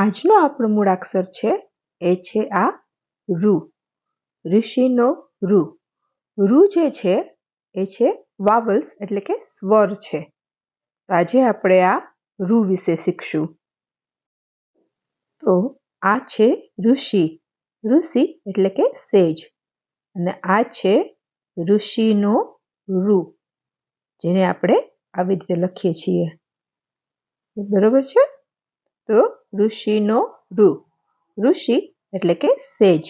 આજનો આપણો મૂળાક્ષર છે એ છે આ રૂ ઋષિનો રૂ રૂ જે છે એ છે વાવલ્સ એટલે કે સ્વર છે. તો આજે આપણે આ રૂ વિશે શીખશું. તો આ છે ઋષિ. ઋષિ એટલે કે સેજ. અને આ છે ઋષિનો રૂ જેને આપણે આવી રીતે લખીએ છીએ. બરોબર છે? તો ઋષિનો રૂ ઋષિ એટલે કે સેજ.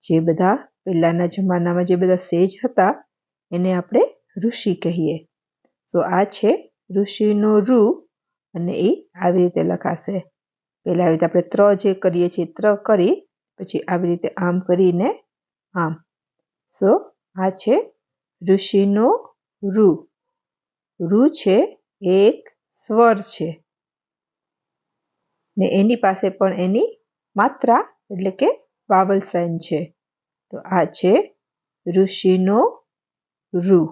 જે બધા પહેલાના જમાનામાં જે બધા સેજ હતા, એને આપણે ઋષિ કહીએ. તો આ છે ઋષિનો રૂ અને એ આવી રીતે લખાશે. પહેલાં આવી રીતે આપણે ત્ર જે કરીએ છીએ, ત્ર કરી, પછી આવી રીતે આમ કરીને આમ. સો આ છે ઋષિનો રૂ રૂ છે એક સ્વર છે. ને એની પાસે પણ એની માત્રા એટલે કે વાવલ સાઇન છે. તો આ છે ઋષિનો રૂ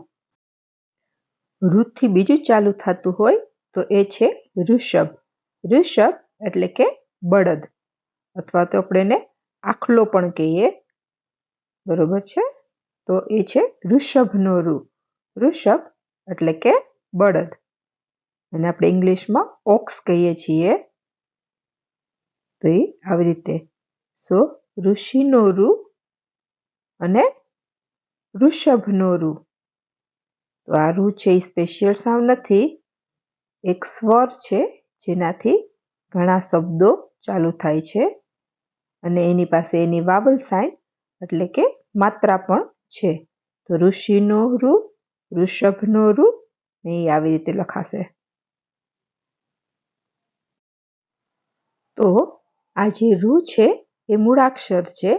ઋથી બીજું ચાલુ થતું હોય તો એ છે ઋષભ. ઋષભ એટલે કે બળદ. અથવા તો આપણે એને આખલો પણ કહીએ. બરોબર છે? તો એ છે ઋષભનો રૂ ઋષભ એટલે કે બળદ. અને આપણે ઇંગ્લિશમાં ઓક્સ કહીએ છીએ. તો એ આવી રીતે. સો ઋષિનો રૂ અને ઋષભનો રૂ તો આ રૂ છે એ સ્પેશિયલ સાઉન્ડ નથી. એક સ્વર છે જેનાથી ઘણા શબ્દો ચાલુ થાય છે. અને એની પાસે એની વાવલ સાઇન એટલે કે માત્રા પણ છે. તો ઋષિનો રૂ ઋષભનો રૂ ને એ આવી રીતે લખાશે. તો આ જે રૂ છે, એ મૂળાક્ષર છે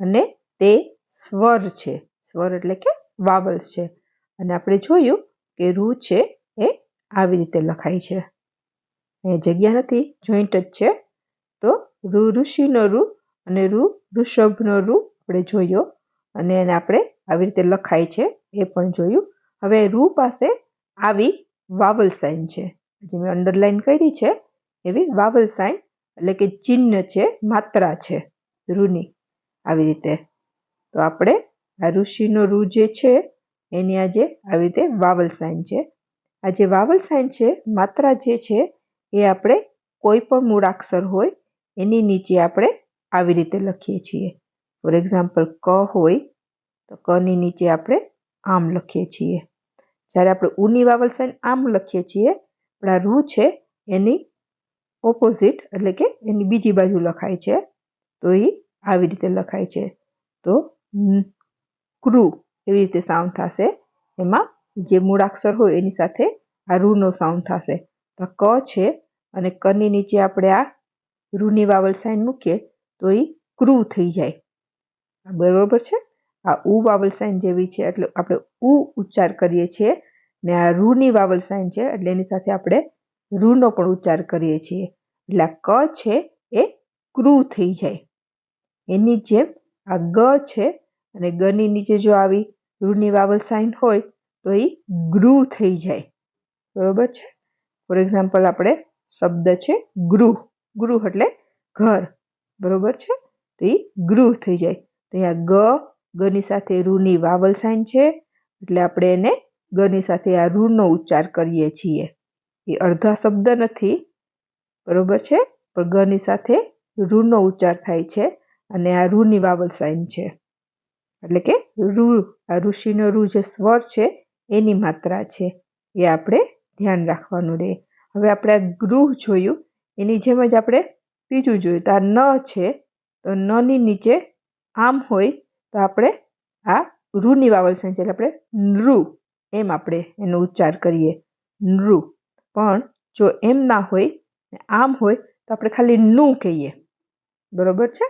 અને તે સ્વર છે. સ્વર એટલે કે વાવલ્સ છે. અને આપણે જોયું કે રૂ છે એ આવી રીતે લખાય છે. એ જગ્યા નથી, જોઈન્ટ જ છે. તો રૂ ઋષિનો રૂ અને રૂ ઋષભનો રૂ આપણે જોયો અને એને આપણે આવી રીતે લખાય છે, એ પણ જોયું. હવે રૂ પાસે આવી વાવલ સાઇન છે. જે મેં અંડરલાઇન કરી છે, એવી વાવલ સાઇન એટલે કે ચિહ્ન છે, માત્રા છે, ઋની આવી રીતે. તો આપણે આ ઋષિનો રૂ જે છે, એની આજે આવી રીતે વાવલ સાઇન છે. આ જે વાવલ સાઇન છે, માત્રા જે છે, એ આપણે કોઈ પણ મૂળાક્ષર હોય, એની નીચે આપણે આવી રીતે લખીએ છીએ. ફોર એક્ઝામ્પલ ક હોય, તો કની નીચે આપણે આમ લખીએ છીએ. જ્યારે આપણે ઉની વાવલ સાઇન આમ લખીએ છીએ, પણ આ રૂ છે, એની ઓપોઝિટ એટલે કે એની બીજી બાજુ લખાય છે. તો એ આવી રીતે લખાય છે. તો ક્રુ એવી રીતે સાઉન્ડ થશે. એમાં જે મૂળાક્ષર હોય એની સાથે આ રૂનો સાઉન્ડ થશે. તો ક છે અને કની નીચે આપણે આ રૂની વાવલ સાઇન મૂકીએ તો એ ક્રુ થઈ જાય. બરોબર છે? આ ઉ વાવલ સાઇન જેવી છે એટલે આપણે ઉ ઉચ્ચાર કરીએ છીએ ને આ રૂની વાવલ સાઇન છે એટલે એની સાથે આપણે રૂનો પણ ઉચ્ચાર કરીએ છીએ. એટલે આ ક છે એ ક્રુ થઈ જાય. એની જેમ આ ગ છે અને ગની નીચે જો આવી રૂની વાવલ સાઇન હોય તો એ ગ્રુ થઈ જાય. બરોબર છે? ફોર એક્ઝામ્પલ આપણે શબ્દ છે ગૃહ. ગૃહ એટલે ઘર. બરોબર છે? તો એ ગૃહ થઈ જાય. તો અહીંયા ગ, ગની સાથે રૂની વાવલ સાઇન છે. એટલે આપણે એને ગની સાથે આ રૂનો ઉચ્ચાર કરીએ છીએ. એ અડધા શબ્દ નથી, બરોબર છે? પણ ગની સાથે રૂનો ઉચ્ચાર થાય છે અને આ રૂની વાવલ સાઇન છે. એટલે કે રૂ આ ઋષિનો રૂ જે સ્વર છે, એની માત્રા છે. એ આપણે ધ્યાન રાખવાનું રહે હવે આપણે આ ગૃહ જોયું. એની જેમ જ આપણે બીજું જોયું. તો આ ન છે, તો નની નીચે આમ હોય, તો આપણે આ રૂની વાવલ સાઇન છે. એટલે આપણે નૃ, એમ આપણે એનો ઉચ્ચાર કરીએ. નૃ. પણ જો એમ ના હોય આમ હોય, તો આપણે ખાલી નું કહીએ. બરોબર છે?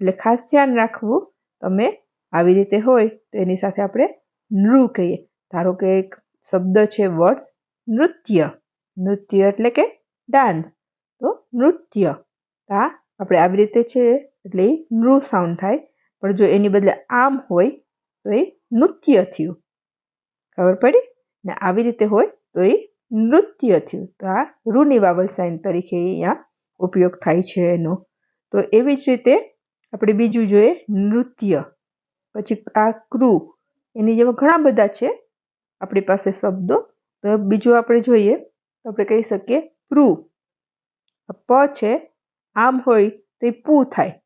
એટલે ખાસ ધ્યાન રાખવું, તમે આવી રીતે હોય તો એની સાથે આપણે નૃ કહીએ. ધારો કે એક શબ્દ છે વર્ડ્સ નૃત્ય. નૃત્ય એટલે કે ડાન્સ તો નૃત્ય. આ આપણે આવી રીતે છે એટલે એ નૃ સાઉન્ડ થાય. પણ જો એની બદલે આમ હોય, તો એ નૃત્ય થયું. ખબર પડી? ને આવી રીતે હોય, તો એ નૃત્ય થયું. તો આ રૂની વાવલ સાઇન તરીકે અહીંયા ઉપયોગ થાય છે એનો. તો એવી જ રીતે આપણે બીજું જોઈએ નૃત્ય. પછી આ ક્રુ, એની જેવા ઘણા બધા છે આપણી પાસે શબ્દો. તો બીજું આપણે જોઈએ, તો આપણે કહી શકીએ પ્રુ. પ છે, આમ હોય તો એ પૂ થાય.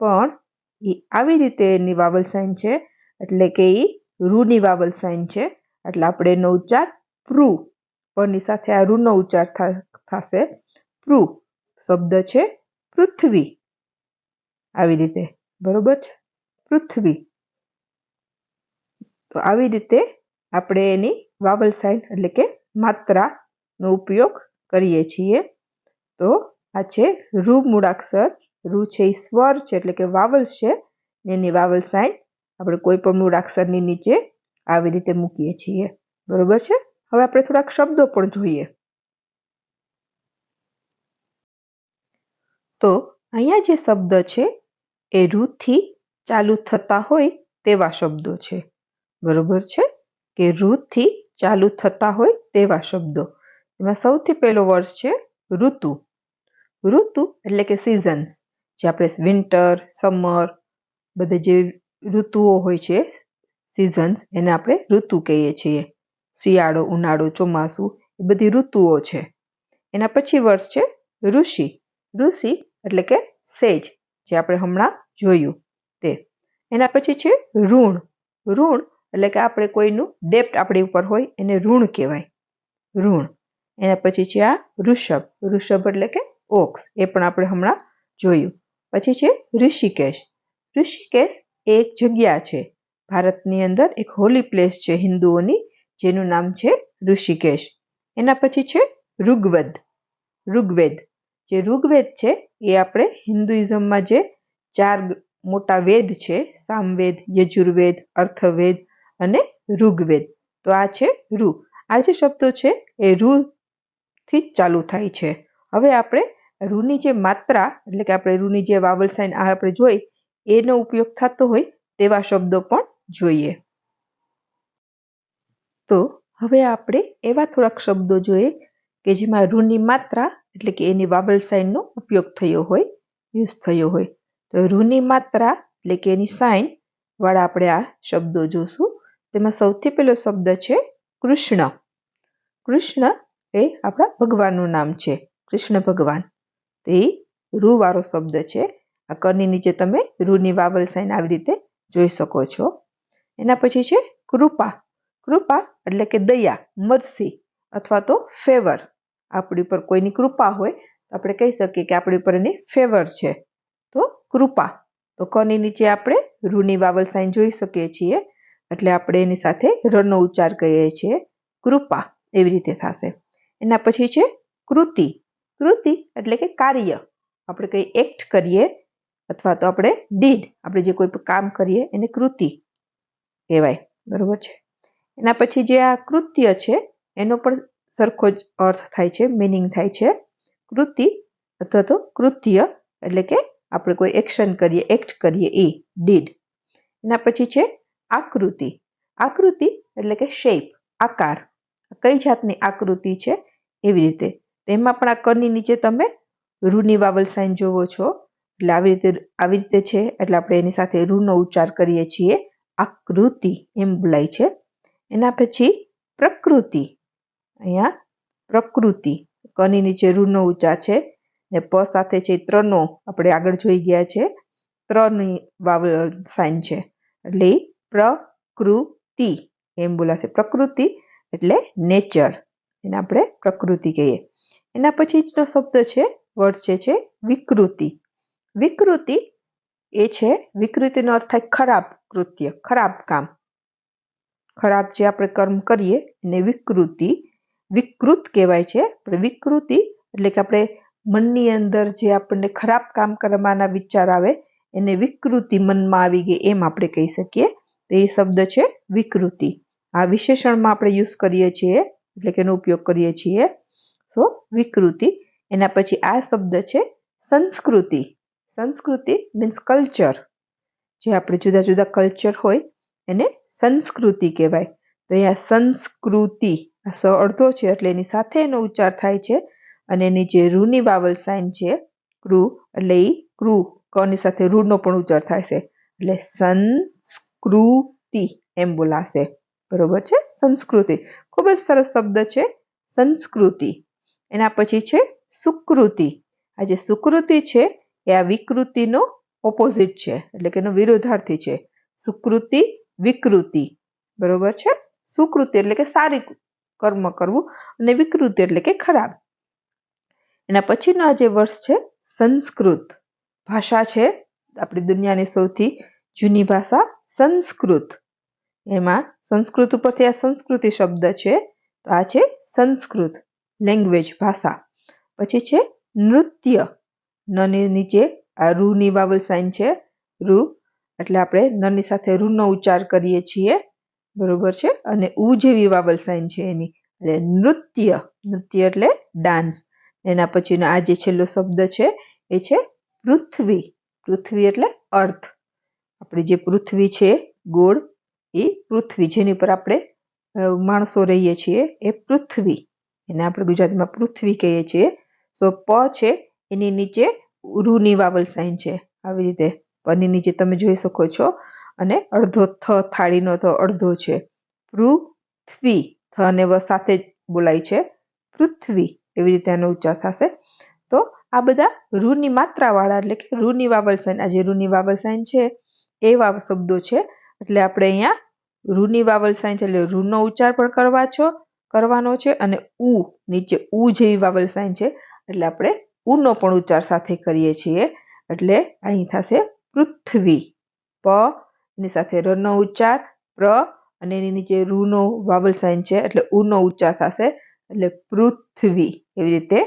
પણ એ આવી રીતે એની વાવલ સાઇન છે, એટલે કે એ રૂની વાવલ સાઇન છે. એટલે આપણે એનો ઉચ્ચાર પ્રૂ. પની સાથે આ રૂનો ઉચ્ચાર થશે. પૃ શબ્દ છે પૃથ્વી. આવી રીતે. બરોબર છે? પૃથ્વી. તો આવી રીતે આપણે એની વાવલ સાઇન એટલે કે માત્રાનો ઉપયોગ કરીએ છીએ. તો આ છે રૂ મૂળાક્ષર. રૂ છે એ સ્વર છે એટલે કે વાવલ છે. એની વાવલ સાઇન આપણે કોઈ પણ મૂળાક્ષરની નીચે આવી રીતે મૂકીએ છીએ. બરોબર છે? હવે આપણે થોડાક શબ્દો પણ જોઈએ. તો અહીંયા જે શબ્દ છે, એ રૂથી ચાલુ થતા હોય તેવા શબ્દો છે. બરોબર છે? કે રૂથી ચાલુ થતા હોય તેવા શબ્દો. એમાં સૌથી પહેલો વર્ષ છે ઋતુ. ઋતુ એટલે કે સિઝન્સ જે આપણે વિન્ટર સમર બધે જે ઋતુઓ હોય છે સિઝન્સ એને આપણે ઋતુ કહીએ છીએ. શિયાળો, ઉનાળો, ચોમાસું એ બધી ઋતુઓ છે. એના પછી વર્ષ છે ઋષિ. ઋષિ એટલે કે સેજ, જે આપણે હમણાં જોયું તે. એના પછી છે ઋણ. ઋણ એટલે કે આપણે કોઈનું ડેપ્ટ આપણી ઉપર હોય એને ઋણ કહેવાય. ઋણ. એના પછી છે આ ઋષભ. ઋષભ એટલે કે ઓક્સ, એ પણ આપણે હમણાં જોયું. પછી છે ઋષિકેશ. ઋષિકેશ એ એક જગ્યા છે. ભારતની અંદર એક હોલી પ્લેસ છે હિન્દુઓની જેનું નામ છે ઋષિકેશ. એના પછી છે ઋગ્વેદ. ઋગ્વેદ. જે ઋગ્વેદ છે, એ આપણે હિન્દુઇઝમમાં જે ચાર મોટા વેદ છે, સામવેદ, યજુર્વેદ, અર્થવેદ અને ઋગ્વેદ. તો આ છે રૂ આ જે શબ્દો છે, એ રૂ થી જ ચાલુ થાય છે. હવે આપણે રૂની જે માત્રા, એટલે કે આપણે રૂની જે વાવલ સાઇન આ આપણે જોઈ, એનો ઉપયોગ થતો હોય તેવા શબ્દો પણ જોઈએ. તો હવે આપણે એવા થોડાક શબ્દો જોઈએ કે જેમાં રૂની માત્રા એટલે કે એની વાવલ સાઇનનો ઉપયોગ થયો હોય, યુઝ થયો હોય. તો રૂની માત્રા એટલે કે એની સાઇન વાળા આપણે આ શબ્દો જોશું. તેમાં સૌથી પહેલો શબ્દ છે કૃષ્ણ. કૃષ્ણ એ આપણા ભગવાનનું નામ છે, કૃષ્ણ ભગવાન. તો એ રૂ શબ્દ છે. આ કરની નીચે તમે રૂની વાવલ સાઇન આવી રીતે જોઈ શકો છો. એના પછી છે કૃપા. કૃપા એટલે કે દયા, મરસી અથવા તો ફેવર આપણી ઉપર કોઈની કૃપા હોય તો આપણે કહી શકીએ કે આપણી ઉપર એની ફેવર છે. તો કૃપા. તો કની નીચે આપણે રૂની વાવલ સાઇન જોઈ શકીએ છીએ. એટલે આપણે એની સાથે રનો ઉચ્ચાર કહીએ છીએ. કૃપા એવી રીતે થશે. એના પછી છે કૃતિ. કૃતિ એટલે કે કાર્ય. આપણે કંઈ એક્ટ કરીએ અથવા તો આપણે ડીડ આપણે જે કોઈ કામ કરીએ એને કૃતિ કહેવાય. બરાબર છે? એના પછી જે આ કૃત્ય છે, એનો પણ સરખો જ અર્થ થાય છે મિનિંગ થાય છે. કૃતિ અથવા તો કૃત્ય એટલે કે આપણે કોઈ એક્શન કરીએ એક્ટ કરીએ, એ ડીડ એના પછી છે આકૃતિ. આકૃતિ એટલે કે શેપ આકાર. કઈ જાતની આકૃતિ છે? એવી રીતે. તેમાં પણ આ કરની નીચે તમે રૂની વાવલ સાઇન જોવો છો. એટલે આવી રીતે આવી રીતે છે. એટલે આપણે એની સાથે રૂનો ઉચ્ચાર કરીએ છીએ. આકૃતિ એમ બોલાય છે. એના પછી પ્રકૃતિ. અહીંયા પ્રકૃતિ. કની નીચે રૂનો ઉચ્ચાર છે ને પ સાથે છે ત્રનો. આપણે આગળ જોઈ ગયા છે. ત્રની વાવ સાઇન છે. એટલે પ્રકૃતિ. એમ બોલાશે. પ્રકૃતિ એટલે નેચર. એને આપણે પ્રકૃતિ કહીએ. એના પછીનો શબ્દ છે, વર્ડ છે છે વિકૃતિ. વિકૃતિ એ છે, વિકૃતિનો અર્થ થાય ખરાબ કૃત્ય, ખરાબ કામ. ખરાબ જે આપણે કર્મ કરીએ એને વિકૃતિ, વિકૃત કહેવાય છે. પણ વિકૃતિ એટલે કે આપણે મનની અંદર જે આપણને ખરાબ કામ કરવાના વિચાર આવે એને વિકૃતિ મનમાં આવી ગઈ એમ આપણે કહી શકીએ. તો એ શબ્દ છે વિકૃતિ. આ વિશેષણમાં આપણે યુઝ કરીએ છીએ, એટલે કે એનો ઉપયોગ કરીએ છીએ. સો વિકૃતિ. એના પછી આ શબ્દ છે સંસ્કૃતિ. સંસ્કૃતિ મીન્સ કલ્ચર જે આપણે જુદા જુદા કલ્ચર હોય એને સંસ્કૃતિ કહેવાય. તો અહીંયા સંસ્કૃતિ, આ સ અડધો છે એટલે એની સાથે એનો ઉચ્ચાર થાય છે. અને એની જે રૂની વાવલ સાઇન છે, ક્રુ, એટલે એ ક્રુ કની સાથે રૂનો પણ ઉચ્ચાર થાય છે. એટલે સંસ્કૃતિ એમ બોલાશે. બરોબર છે? સંસ્કૃતિ. ખૂબ જ સરસ શબ્દ છે, સંસ્કૃતિ. એના પછી છે, સુકૃતિ. આ જે સુકૃતિ છે, એ આ વિકૃતિનો ઓપોઝિટ છે, એટલે કે એનો વિરોધાર્થી છે. સુકૃતિ વિકૃતિ. બરોબર છે? સુકૃતિ એટલે કે સારી કર્મ કરવું અને વિકૃતિ એટલે કે ખરાબ. એના પછીનો જે વર્ષ છે, સંસ્કૃત. ભાષા છે, આપણી દુનિયાની સૌથી જૂની ભાષા સંસ્કૃત. એમાં સંસ્કૃત ઉપરથી આ સંસ્કૃતિ શબ્દ છે, તો આ છે સંસ્કૃત લેંગ્વેજ ભાષા. પછી છે નૃત્ય. નની નીચે આ રૂની વાવલ સાઇન છે, રૂ એટલે આપણે નની સાથે રૂનો ઉચ્ચાર કરીએ છીએ. બરોબર છે? અને ઉ જેવી વાવલ સાઇન છે એની. એટલે નૃત્ય. નૃત્ય એટલે ડાન્સ એના પછીનો આ જે છેલ્લો શબ્દ છે, એ છે પૃથ્વી. પૃથ્વી એટલે અર્થ. આપણી જે પૃથ્વી છે, ગોળ, એ પૃથ્વી. જેની પર આપણે માણસો રહીએ છીએ, એ પૃથ્વી. એને આપણે ગુજરાતીમાં પૃથ્વી કહીએ છીએ. સો પ છે, એની નીચે રૂની વાવલ સાઇન છે. આવી રીતે. પની નીચે તમે જોઈ શકો છો, અને અડધો થ થાળીનો થ અડધો છે. પૃથ્વી, થ અને વ સાથે જ બોલાય છે. પૃથ્વી એવી રીતે એનો ઉચ્ચાર થશે. તો આ બધા રૂની માત્રાવાળા, એટલે કે રૂની વાવલ સાઇન, આ જે રૂની વાવલ સાઇન છે, એવા શબ્દો છે. એટલે આપણે અહીંયા રૂની વાવલ સાઇન છે, એટલે રૂનો ઉચ્ચાર પણ કરવા છો, કરવાનો છે, અને ઉ, નીચે ઉ જેવી વાવલ સાઇન છે. એટલે આપણે ઉનો પણ ઉચ્ચાર સાથે કરીએ છીએ. એટલે અહીં થશે પૃથ્વી. પ એની સાથે રનો ઉચ્ચાર, પ્ર અને એની નીચે રૂનો વાવલ સાઇન છે, એટલે ઉનો ઉચ્ચાર થશે, એટલે પૃથ્વી એવી રીતે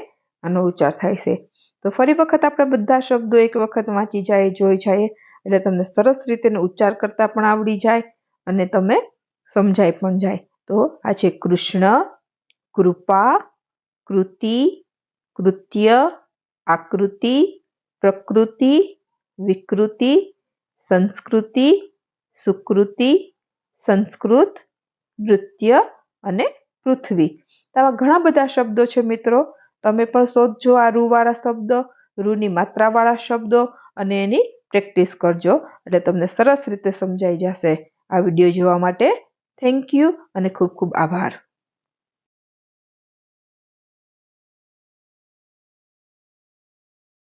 આનો ઉચ્ચાર થાય છે. તો ફરી વખત આપણે બધા શબ્દો એક વખત વાંચી જાય, જોઈ જાય, એટલે તમને સરસ રીતે ઉચ્ચાર કરતા પણ આવડી જાય અને તમે સમજાય પણ જાય. તો આ છે કૃષ્ણ, કૃપા, કૃતિ, કૃત્ય, આકૃતિ, પ્રકૃતિ વિકૃતિ, સંસ્કૃતિ, સુકૃતિ, સંસ્કૃત, નૃત્ય અને પૃથ્વી. આવા ઘણા બધા શબ્દો છે મિત્રો. તમે પણ શોધજો આ રૂવાળા શબ્દ, રૂની માત્રાવાળા શબ્દો અને એની પ્રેક્ટિસ કરજો. એટલે તમને સરસ રીતે સમજાઈ જશે. આ વીડિયો જોવા માટે થેન્ક યુ અને ખૂબ ખૂબ આભાર.